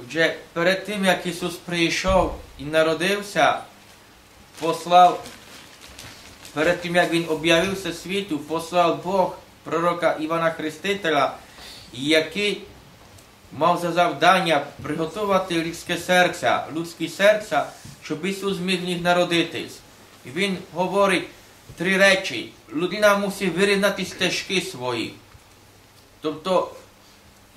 Отже, перед тим, як Ісус прийшов і народився, послав, перед тим, як Він об'явився світу, послав Бог пророка Івана Хрестителя, який мав за завдання приготувати людське серце, людське серце, щоб Ісус зміг в народитись. І Він говорить три речі. Людина мусить вирівнати стежки свої. Тобто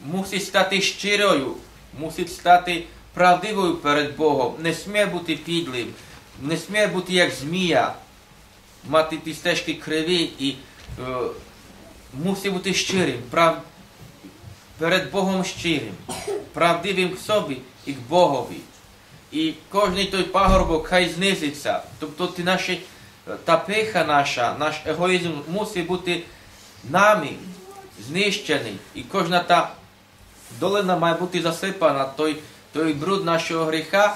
мусить стати щирою, мусить стати правдивою перед Богом, не сміє бути підлим, не сміє бути як змія, мати ті стежки криві і е, мусить бути щирим, прав... перед Богом щирим, правдивим к собі і к Богові. І кожний той пагорбок хай знизиться. Тобто ті наші, та пиха наша, наш егоїзм мусить бути нами знищений. І кожна та долина має бути засипана, той, той бруд нашого гріха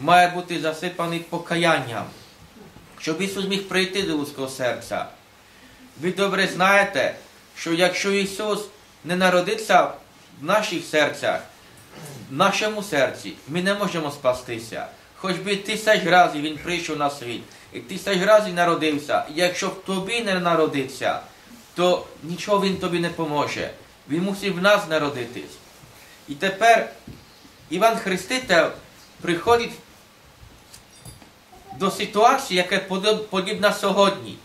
має бути засипаний покаянням, щоб Ісус міг прийти до людського серця. Ви добре знаєте, що якщо Ісус не народиться в наших серцях, в нашому серці, ми не можемо спастися. Хоч би тисяч разів Він прийшов на світ, і тисяч разів народився. Якщо в тобі не народиться, то нічого Він тобі не поможе. Він мусить в нас народитись. І тепер Іван Хреститель приходить до ситуації, яка подібна сьогодні.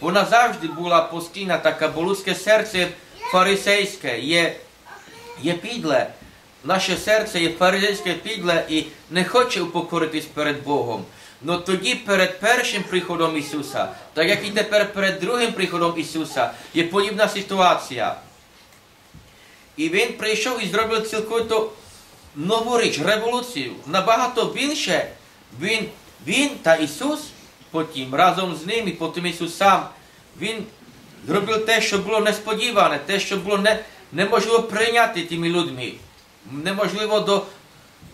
Вона завжди була постійна така, бо людське серце фарисейське є, є підле. Наше серце є фарисейське підле і не хоче упокоритись перед Богом. Но тоді перед першим приходом Ісуса, так як і тепер перед другим приходом Ісуса, є подібна ситуація. І Він прийшов і зробив цілковито нову річ, революцію. Набагато більше Він, він та Ісус потім разом з ним і потім Ісус сам, Він зробив те, що було несподіване, те, що було не, неможливо прийняти тими людьми. Неможливо до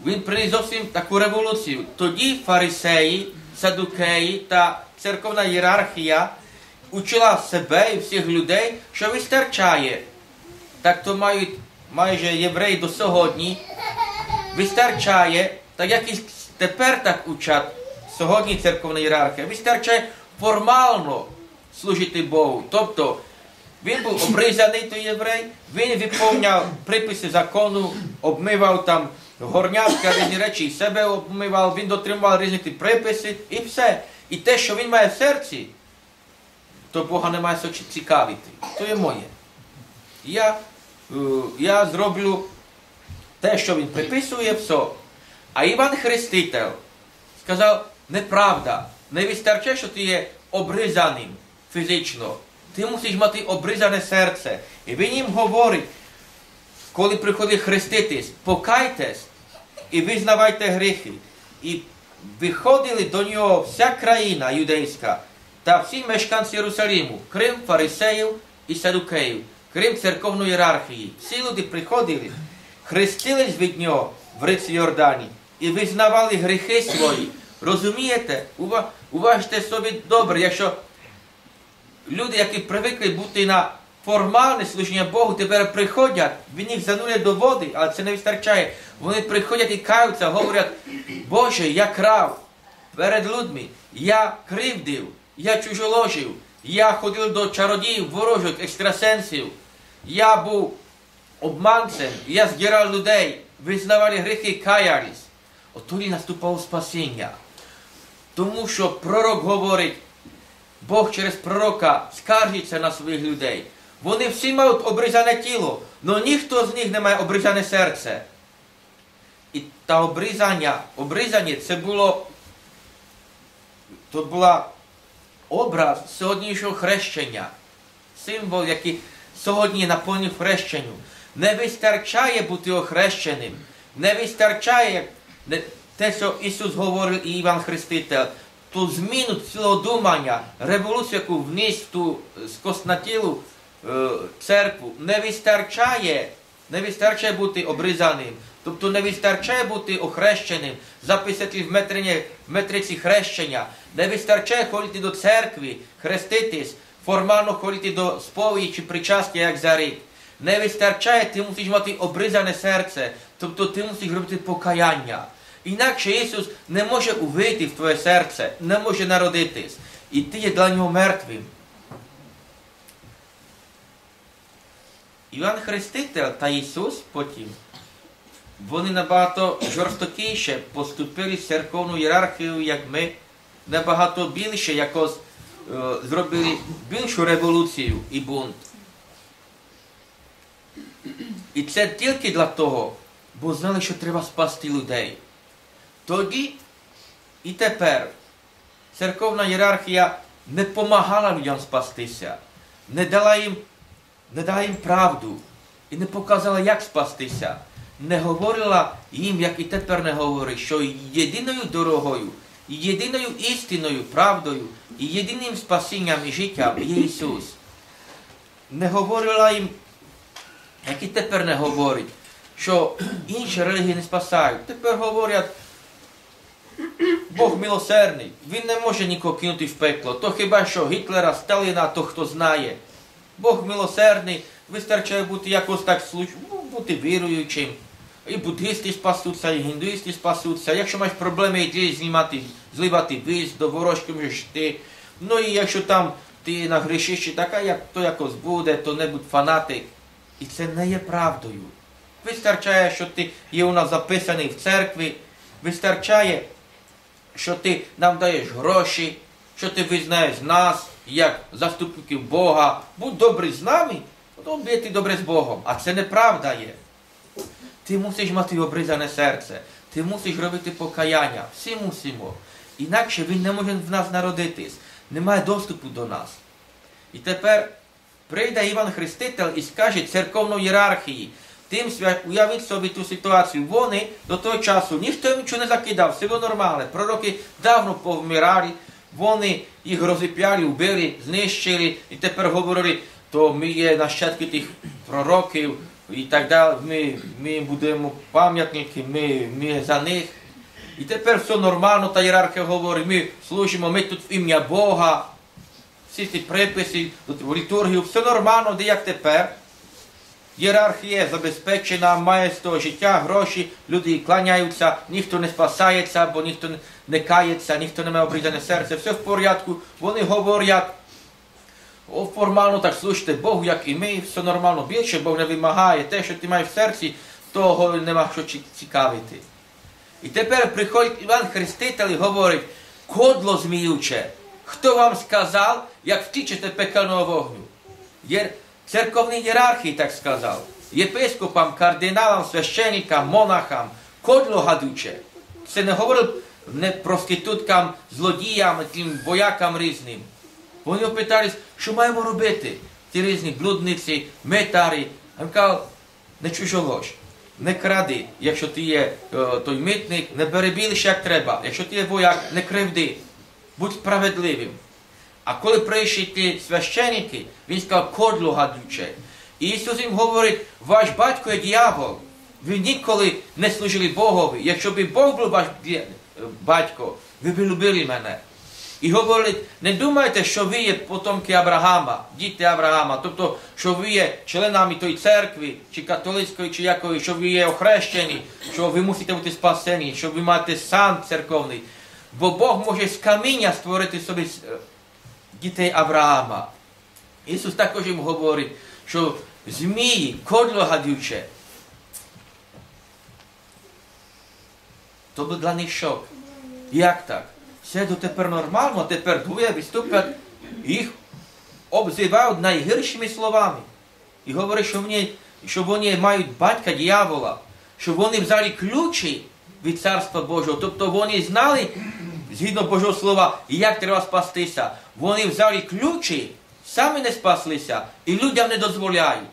він приніс зовсім таку революцію. Тоді фарисеї, садукеї та церковна ієрархія учила себе і всіх людей, що вистачає. Так то мають майже євреї до сьогодні. Вистачає, так як і тепер так учать сьогодні церковна ієрархія, вистачає формально служити Богу. Тобто він був обрізаний той єврей, він виповняв приписи закону, обмивав там горнятка, різні речі, себе обмивав, він дотримував різні приписи і все. І те, що він має в серці, то Бога не має цікавити. То є моє. Я, я зроблю те, що він приписує, все. А Іван Хреститель сказав, неправда, не вистачає, що ти є обрізаним фізично. Ти мусиш мати обрізане серце. І він їм говорить, коли приходить хреститись, покайтесь і визнавайте гріхи. І виходили до нього вся країна юдейська та всі мешканці Єрусалиму, крім фарисеїв і садукеїв, крім церковної ієрархії. Всі люди приходили, хрестились від нього в риці Йордані і визнавали гріхи свої. Розумієте? Уважте собі добре, якщо люди, які привикли бути на формальне служіння Богу, тепер приходять, він їх занурює до води, але це не вистачає. Вони приходять і каються, говорять, Боже, я крав перед людьми, я кривдив, я чужоложив, я ходив до чародіїв, ворожок, екстрасенсів, я був обманцем, я здирав людей, визнавали гріхи, каялись. От тоді наступало спасіння. Тому що пророк говорить, Бог через пророка скаржиться на своїх людей. Вони всі мають обрізане тіло, але ніхто з них не має обрізане серце. І та обрізання, обрізання це було то була образ сьогоднішнього хрещення, символ, який сьогодні наповнив хрещенню. Не вистачає бути охрещеним, не вистачає те, що Ісус говорив і Іван Хреститель, ту зміну цілого думання, революцію, яку вніс ту скоснатілу е, церкву, не вистачає, не вистачає бути обрізаним. Тобто не вистачає бути охрещеним, записати в метриці хрещення, не вистачає ходити до церкви, хреститись, формально ходити до сповіді чи причастя, як за рік. Не вистачає, ти мусиш мати обрізане серце. Тобто ти мусиш робити покаяння. Інакше Ісус не може увійти в твоє серце, не може народитись. І ти є для нього мертвим. Іван Хреститель та Ісус потім, вони набагато жорстокіше поступили з церковною ієрархією, як ми, набагато більше якось е, зробили більшу революцію і бунт. І це тільки для того, бо знали, що треба спасти людей. Тоді і тепер церковна ієрархія не допомагала людям спастися, не дала їм, не дала їм правду і не показала, як спастися. Не говорила їм, як і тепер не говорить, що єдиною дорогою, єдиною істиною, правдою і єдиним спасінням і життям є Ісус. Не говорила їм, як і тепер не говорить, що інші релігії не спасають. Тепер говорять, Бог милосердний, він не може нікого кинути в пекло. То хіба що Гітлера, Сталіна, то хто знає. Бог милосердний, вистачає бути якось так служ... ну, бути віруючим. І буддисти спасуться, і гіндуїсти спасуться. Якщо маєш проблеми, йди знімати, зливати віз, до ворожки можеш йти. Ну і якщо там ти нагрішиш, чи така, як то якось буде, то не будь фанатик. І це не є правдою. Вистачає, що ти є у нас записаний в церкві, вистачає, що ти нам даєш гроші, що ти визнаєш нас як заступників Бога. Будь добрий з нами, то ти добре з Богом. А це неправда є. Ти мусиш мати обрізане серце, ти мусиш робити покаяння. Всі мусимо. Інакше він не може в нас народитись, немає доступу до нас. І тепер прийде Іван Хреститель і скаже церковної ієрархії, тим уявіть собі ту ситуацію. Вони до того часу ніхто нічого не закидав, все було нормальне. Пророки давно повмирали, вони їх розіп'яли, вбили, знищили і тепер говорили, то ми є нащадки тих пророків і так далі. Ми, ми будемо пам'ятники, ми, ми за них. І тепер все нормально, та ієрархія говорить, ми служимо, ми тут в ім'я Бога. Всі ці приписи, тут літургію, все нормально, де як тепер. Ієрархія забезпечена, має з того життя, гроші, люди кланяються, ніхто не спасається, бо ніхто не кається, ніхто не має обрізане серце, все в порядку. Вони говорять, формально так служите Богу, як і ми, все нормально. Більше Бог не вимагає те, що ти маєш в серці, того нема що цікавити. І тепер приходить Іван Хреститель і говорить, кодло зміюче, хто вам сказав, як втічете пекельного вогню? Є церковній ієрархії так сказав, єпископам, кардиналам, священникам, монахам, кодло гадуче. Це не говорив не проституткам, злодіям, тим воякам різним. Вони опитались, що маємо робити? Ті різні блудниці, метарі. А він казав, не чужолож, не кради, якщо ти є о, той митник, не бери більше, як треба. Якщо ти є вояк, не кривди, будь справедливим. А коли прийшли ті священники, він сказав, кодло гадюче. І Ісус їм говорить, ваш батько є дьявол. Ви ніколи не служили Богові. Якщо б Бог був ваш батько, ви б любили мене. І говорить, не думайте, що ви є потомки Авраама, діти Авраама, тобто, що ви є членами тої церкви, чи католицької, чи якої, що ви є охрещені, що ви мусите бути спасені, що ви маєте сан церковний. Бо Бог може з каміння створити собі дітей Авраама. Ісус також їм говорить, що змії, кодло гадюче. То був для них шок. Як так? Все дотепер нормально, тепер двоє виступлять, їх обзивають найгіршими словами. І говорять, що вони, що вони мають батька дьявола, що вони взяли ключі від Царства Божого. Тобто вони знали, згідно Божого Слова, як треба спастися. Вони взяли ключі, самі не спаслися, і людям не дозволяють.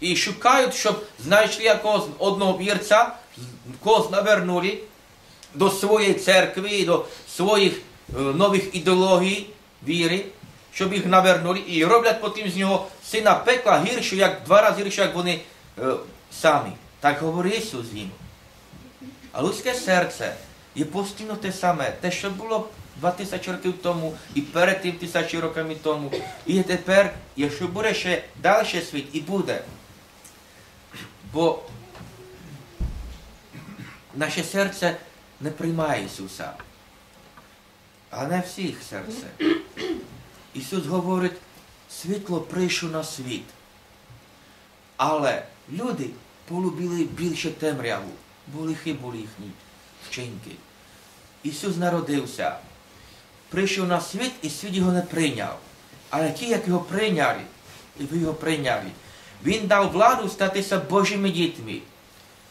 І шукають, щоб знайшли якогось одного вірця, когось навернули до своєї церкви, до своїх е, нових ідеологій, віри, щоб їх навернули і роблять потім з нього сина пекла гірше, як два рази гірше, як вони е, самі. Так говорить Ісус їм. А людське серце є постійно те саме, те, що було два тисячі років тому, і перед тим тисячі роками тому. І тепер, якщо буде ще далі світ, і буде. Бо наше серце не приймає Ісуса. А не всіх серце. Ісус говорить, світло прийшло на світ. Але люди полюбили більше темряву, бо лихі були їхні вчинки. Ісус народився, прийшов на світ і світ його не прийняв. Але ті, як його прийняли, і ви його прийняли, Він дав владу статися Божими дітьми.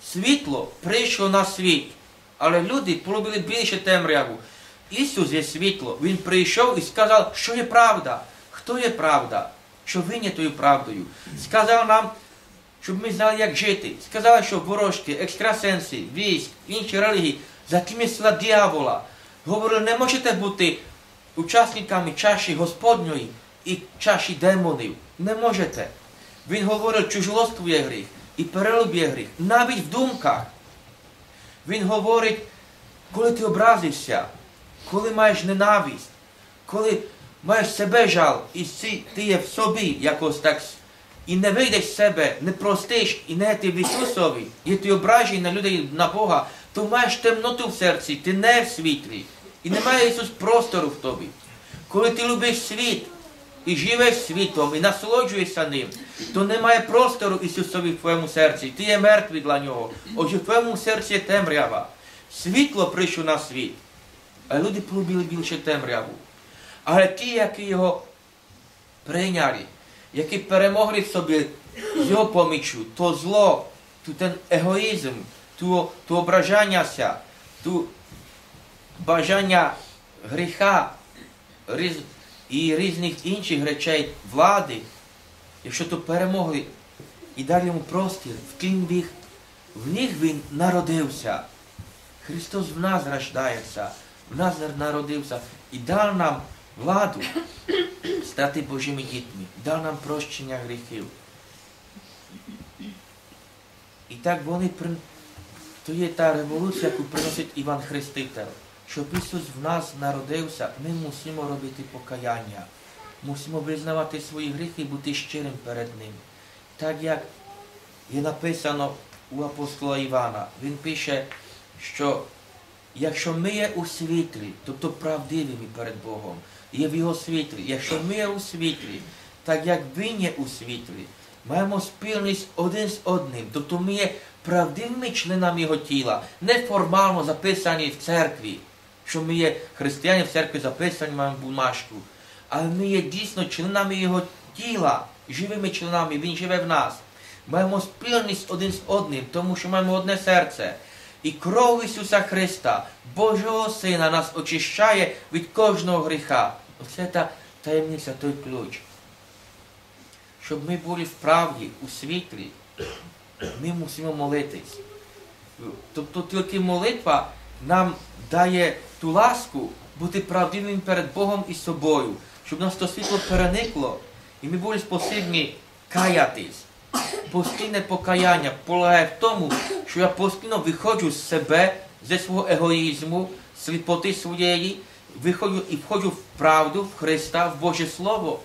Світло прийшло на світ, але люди полюбили більше темряву. Ісус є світло. Він прийшов і сказав, що є правда. Хто є правда? Що він є тою правдою. Сказав нам, щоб ми знали, як жити. Сказав, що ворожки, екстрасенси, військ, інші релігії, за тим є сила дьявола. Говорили, не можете бути учасниками чаші Господньої і чаші демонів. Не можете. Він говорив, чужолоство є гріх і перелюб є гріх. Навіть в думках. Він говорить, коли ти образишся, коли маєш ненависть, коли маєш себе жал, і ти є в собі якось так, і не вийдеш з себе, не простиш, і не ти в Ісусові, і ти ображений на людей, на Бога, то маєш темноту в серці, ти не в світлі. І немає Ісус простору в тобі. Коли ти любиш світ і живеш світом, і насолоджуєшся ним, то немає простору Ісусові в твоєму серці. Ти є мертвий для нього. Отже, в твоєму серці є темрява. Світло прийшло на світ. А люди полюбили більше темряву. Але ті, які його прийняли, які перемогли собі з його помічю, то зло, ту ten егоїзм, ту, ту ображанняся, ту бажання гріха різ, і різних інших речей влади, якщо то перемогли і дали йому простір, в тим них, в них він народився. Христос в нас рождається, нас народився і дав нам владу стати Божими дітьми, дав нам прощення гріхів. І так вони то є та революція, яку приносить Іван Хреститель. Щоб Ісус в нас народився, ми мусимо робити покаяння. Мусимо визнавати свої гріхи і бути щирим перед Ним. Так як є написано у апостола Івана, він пише, що якщо ми є у світлі, тобто правдивими перед Богом, є в Його світлі, якщо ми є у світлі, так як Він є у світлі, маємо спільність один з одним, тобто ми є правдивими членами Його тіла, не формально записані в церкві, що ми є християни в церкві записані, маємо бумажку, але ми є дійсно членами Його тіла, живими членами, Він живе в нас. Маємо спільність один з одним, тому що маємо одне серце. І кров Ісуса Христа, Божого Сина, нас очищає від кожного гріха. Оце та таємниця, той ключ. Щоб ми були в правді, у світлі, ми мусимо молитись. Тобто тільки молитва нам дає ту ласку бути правдивим перед Богом і собою, щоб нас то світло переникло, і ми були спосібні каятись. Постійне покаяння полягає в тому, що я постійно виходжу з себе, зі свого егоїзму, сліпоти своєї, виходжу і входжу в правду, в Христа, в Боже Слово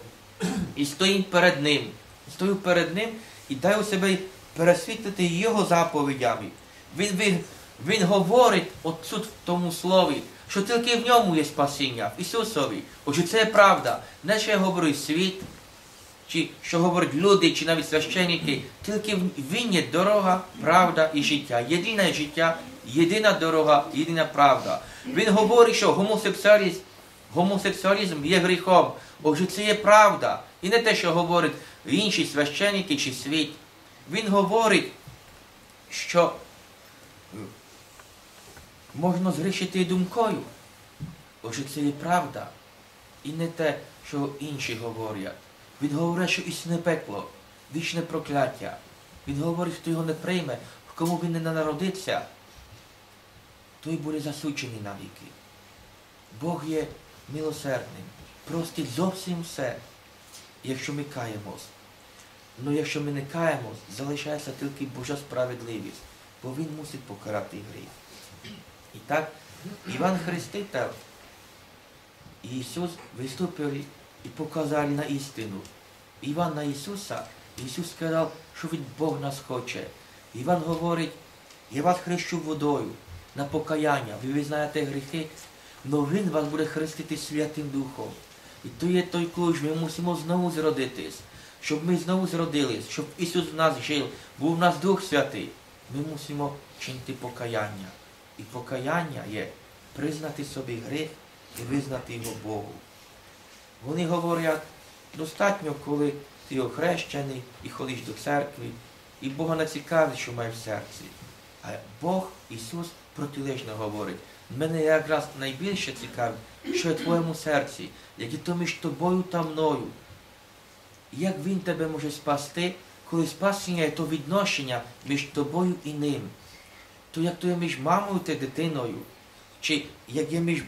і стою перед Ним. Стою перед Ним і даю себе пересвітлити Його заповідями. Він, він, він говорить отсюд в тому слові, що тільки в ньому є спасіння, в Ісусові. Отже, це правда. Не що я говорю світ, чи що говорять люди, чи навіть священники, тільки Він є дорога, правда і життя. Єдине життя, єдина дорога, єдина правда. Він говорить, що гомосексуалізм, гомосексуалізм є гріхом. Отже, це є правда. І не те, що говорять інші священники чи світ. Він говорить, що можна згрішити думкою. Отже, це є правда. І не те, що інші говорять. Він говорить, що існує пекло, вічне прокляття. Він говорить, хто його не прийме, в кому він не народиться, той буде засуджений навіки. Бог є милосердним, простить зовсім все, якщо ми каємось. Ну якщо ми не каємось, залишається тільки Божа справедливість, бо Він мусить покарати гріх. І так, Іван Хреститель Ісус виступили і показали на істину. Іван на Ісуса, Ісус сказав, що від Бог нас хоче. Іван говорить, я вас хрещу водою, на покаяння. Ви визнаєте гріхи, але Він вас буде хрестити Святим Духом. І то є той ключ, ми мусимо знову зродитись, щоб ми знову зродились, щоб Ісус в нас жив, був в нас Дух Святий. Ми мусимо чинити покаяння. І покаяння є признати собі гріх і визнати його Богу. Вони говорять, достатньо, коли ти охрещений і ходиш до церкви, і Бога не цікавить, що маєш в серці. А Бог, Ісус, протилежно говорить. Мене якраз найбільше цікавить, що є в твоєму серці, як і то між тобою та мною. Як Він тебе може спасти, коли спасіння є то відношення між тобою і ним. То як то є між мамою та дитиною, чи як є між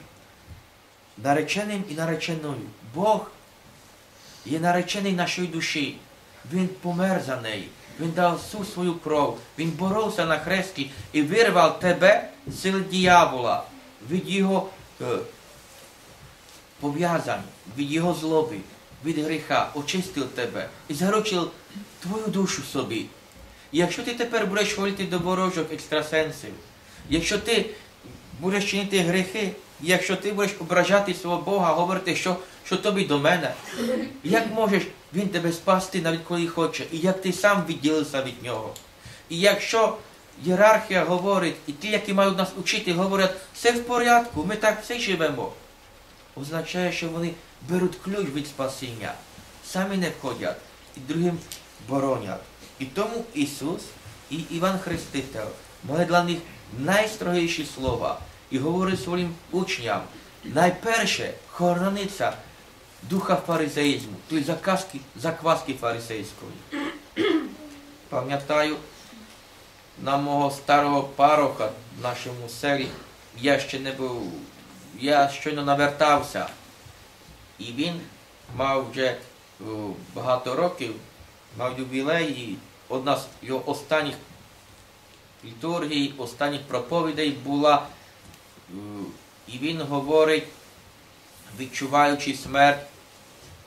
нареченим і нареченою. Бог є наречений нашої душі. Він помер за неї. Він дав всю свою кров. Він боровся на хресті і вирвав тебе з сили діявола, від його е, пов'язань, від його злоби, від гріха, очистив тебе і заручив твою душу собі. Якщо ти тепер будеш ходити до ворожок екстрасенсів, якщо ти будеш чинити гріхи, якщо ти будеш ображати свого Бога, говорити, що, що тобі до мене, як можеш він тебе спасти навіть коли хоче, і як ти сам відділився від нього. І якщо ієрархія говорить, і ті, які мають нас учити, говорять, все в порядку, ми так все живемо, означає, що вони беруть ключ від спасіння, самі не входять і другим боронять. І тому Ісус і Іван Хреститель мали для них найстрогіші слова і говорить своїм учням, найперше хорониться духа фарисеїзму, тобто заказки, закваски фарисейської. Пам'ятаю, на мого старого пароха в нашому селі я ще не був, я щойно навертався. І він мав вже багато років, мав ювілей, одна з його останніх літургій, останніх проповідей була, е, і він говорить, відчуваючи смерть,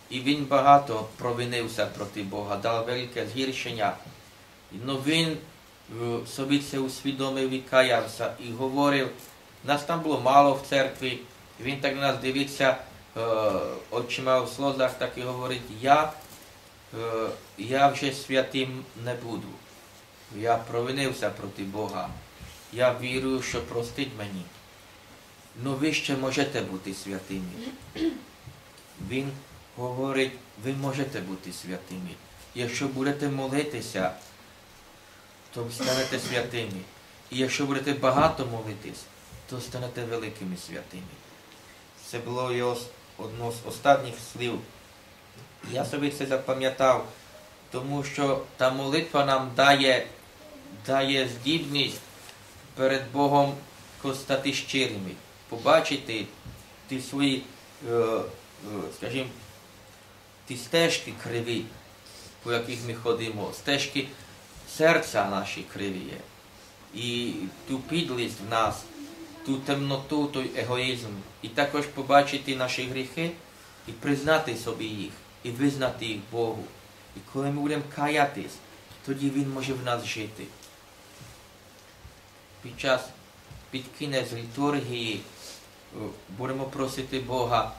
і він багато провинився проти Бога, дав велике згіршення. Но він е, собі це усвідомив і каявся і говорив, нас там було мало в церкві, він так на нас дивиться е, очима в сльозах, так і говорить, я, е, я вже святим не буду. Я провинився проти Бога. Я вірую, що простить мені. Ну ви ще можете бути святими. Він говорить, ви можете бути святими. Якщо будете молитися, то станете святими. І якщо будете багато молитись, то станете великими святими. Це було його одно з останніх слів. Я собі це запам'ятав, тому що та молитва нам дає, дає здібність перед Богом стати щирими, побачити ті свої, е, е, скажімо, ті стежки криві, по яких ми ходимо, стежки серця наші криві є. І ту підлість в нас, ту темноту, той егоїзм, і також побачити наші гріхи і признати собі їх, і визнати їх Богу. І коли ми будемо каятись, тоді Він може в нас жити. Під час під кінець літургії будемо просити Бога,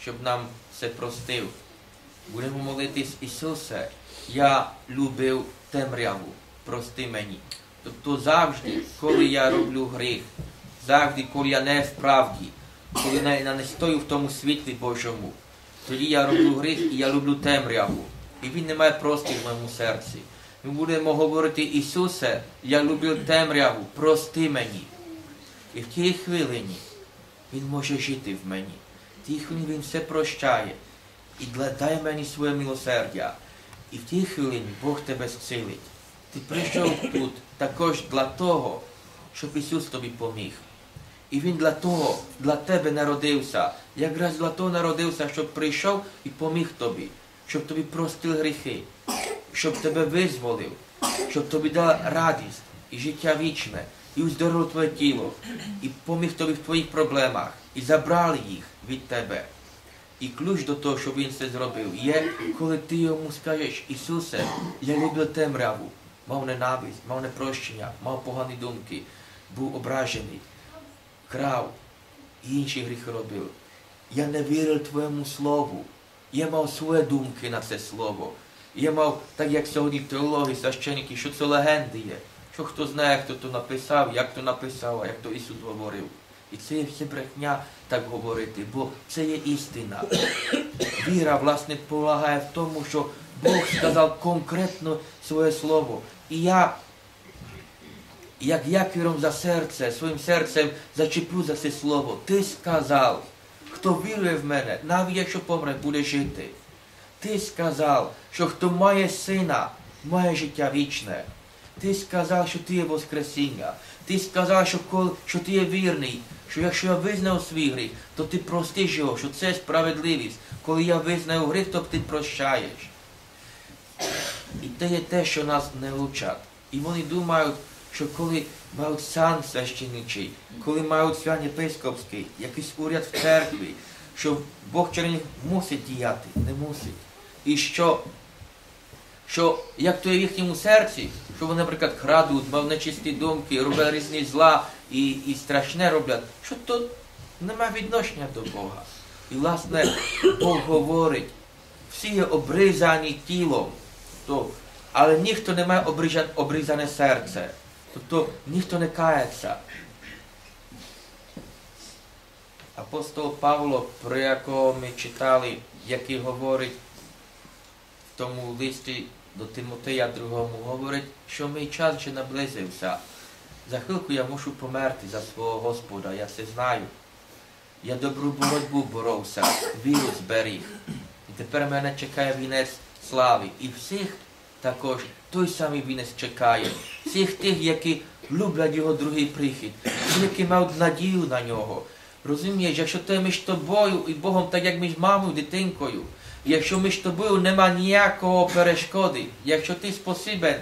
щоб нам все простив. Будемо молитись Ісусе, я любив темряву, прости мені. Тобто завжди, коли я роблю гріх, завжди, коли я не в правді, коли я не стою в тому світлі Божому, тоді я роблю гріх і я люблю темряву. І він не має прості в моєму серці. Ми будемо говорити, Ісусе, я люблю темряву, прости мені. І в тій хвилині Він може жити в мені. Тій хвилині Він все прощає і дай мені своє милосердя. І в тій хвилині Бог тебе зцілить. Ти прийшов тут також для того, щоб Ісус тобі поміг. І Він для того, для тебе народився. Якраз для того народився, щоб прийшов і поміг тобі, щоб тобі простив гріхи, щоб тебе визволив, щоб тобі дав радість і життя вічне, і уздоровив твоє тіло, і поміг тобі в твоїх проблемах, і забрали їх від тебе. І ключ до того, щоб він це зробив, є, коли ти йому скажеш, Ісусе, я люблю темряву, мав ненависть, мав непрощення, мав погані думки, був ображений. крав і інші гріхи робив. Я не вірив твоєму слову. Я мав свої думки на це слово. Я мав, так як сьогодні теологи, священники, що це легенди є. Що хто знає, хто то написав, як то написав, як то Ісус говорив. І це є все брехня так говорити, бо це є істина. Віра, власне, полагає в тому, що Бог сказав конкретно своє слово. І я, як якіром за серце, своїм серцем зачеплю за це слово. Ти сказав, хто вірує в мене, навіть якщо помре, буде жити. Ти сказав, що хто має сина, має життя вічне. Ти сказав, що ти є Воскресіння. Ти сказав, що, коли, що ти є вірний, що якщо я визнав свій гріх, то ти простиш його, що це справедливість. Коли я визнаю гріх, то ти прощаєш. І це є те, що нас не вчать. І вони думають, що коли мають сан священичий, коли мають свян єпископський, якийсь уряд в церкві, що Бог через них мусить діяти, не мусить. І що, що як то є в їхньому серці, що вони, наприклад, крадуть, мають нечисті думки, роблять різні зла і, і страшне роблять, що то немає відношення до Бога. І, власне, Бог говорить, всі є обрізані тілом, то, але ніхто не має обріза- обрізане серце. Тобто ніхто не кається. Апостол Павло, про якого ми читали, який говорить в тому листі до Тимотея другому, говорить, що мій час вже наблизився. За хвилку я мушу померти за свого Господа, я це знаю. Я добру боротьбу боровся, віру зберіг. І тепер мене чекає вінець слави. І всіх також той самий вінець чекає. Всіх тих, які люблять його другий прихід, ті, які мають надію на нього. Розумієш, якщо ти між тобою і Богом, так як між мамою, дитинкою, якщо між тобою нема ніякого перешкоди, якщо ти спосібен,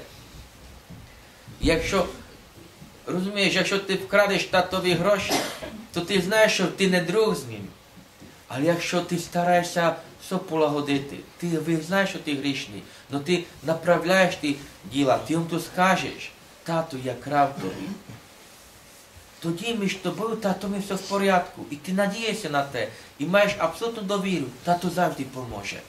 якщо розумієш, якщо ти вкрадеш татові гроші, то ти знаєш, що ти не друг з ним. Але якщо ти стараєшся все полагодити, ти ви знаєш, що ти грішний, але ти направляєш ті діла, ти йому то скажеш, тату, я крав тобі. Тоді між тобою, тато, ми все в порядку. І ти надієшся на те, і маєш абсолютну довіру, тато завжди поможе.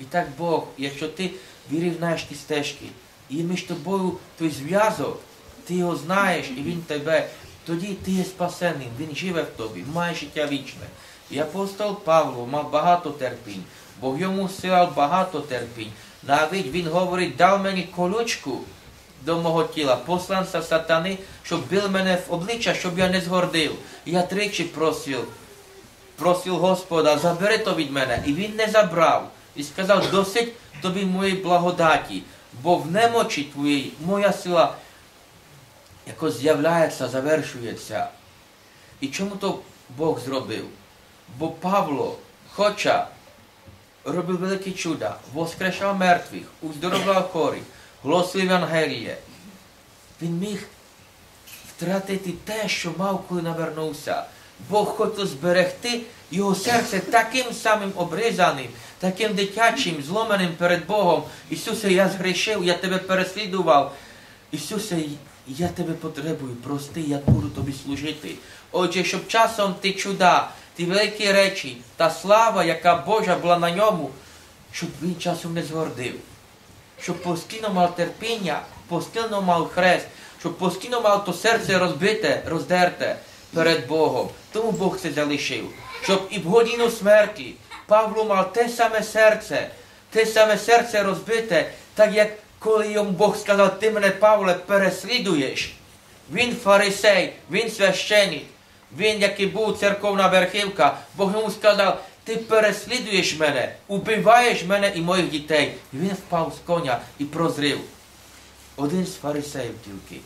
І так Бог, якщо ти вірив знаєш ті стежки, і між тобою той зв'язок, ти його знаєш, і він тебе, тоді ти є спасенним, він живе в тобі, має життя вічне. І апостол Павло мав багато терпінь, Бог йому силав багато терпінь. Навіть він говорить, дав мені колючку до мого тіла, посланця сатани, щоб бив мене в обличчя, щоб я не згордив. Я тричі просив, просив Господа, забери то від мене. І він не забрав. І сказав, досить тобі моєї благодаті, бо в немочі твоїй моя сила якось з'являється, завершується. І чому то Бог зробив? Бо Павло, хоча робив великі чуда, воскрешав мертвих, уздоровляв хворих, голосив Євангеліє, він міг втратити те, що мав, коли навернувся. Бог хотів зберегти його серце таким самим обрізаним, таким дитячим, зломаним перед Богом. Ісусе, я згрішив, я тебе переслідував. Ісусе, я тебе потребую, прости, я буду тобі служити. Отже, щоб часом ті чуда, ті великі речі, та слава, яка Божа була на ньому, щоб він часом не згордив. Щоб постійно мав терпіння, постійно мав хрест, щоб постійно мав то серце розбите, роздерте перед Богом. Тому Бог це залишив. Щоб і в годину смерті Павло мав те саме серце, те саме серце розбите, так як коли йому Бог сказав, ти мене, Павле, переслідуєш. Він фарисей, він священник, він, який був церковна верхівка, Бог йому сказав, ти переслідуєш мене, убиваєш мене і моїх дітей. І він впав з коня і прозрів. Один з фарисеїв тільки.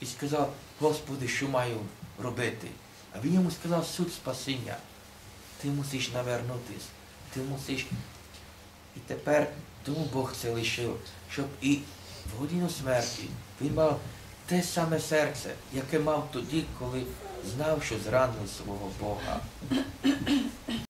І сказав, Господи, що маю робити? А він йому сказав суд спасіння. Ти мусиш навернутись, ти мусиш. І тепер тому Бог це лишив, щоб і в годину смерті він мав те саме серце, яке мав тоді, коли знав, що зранив свого Бога.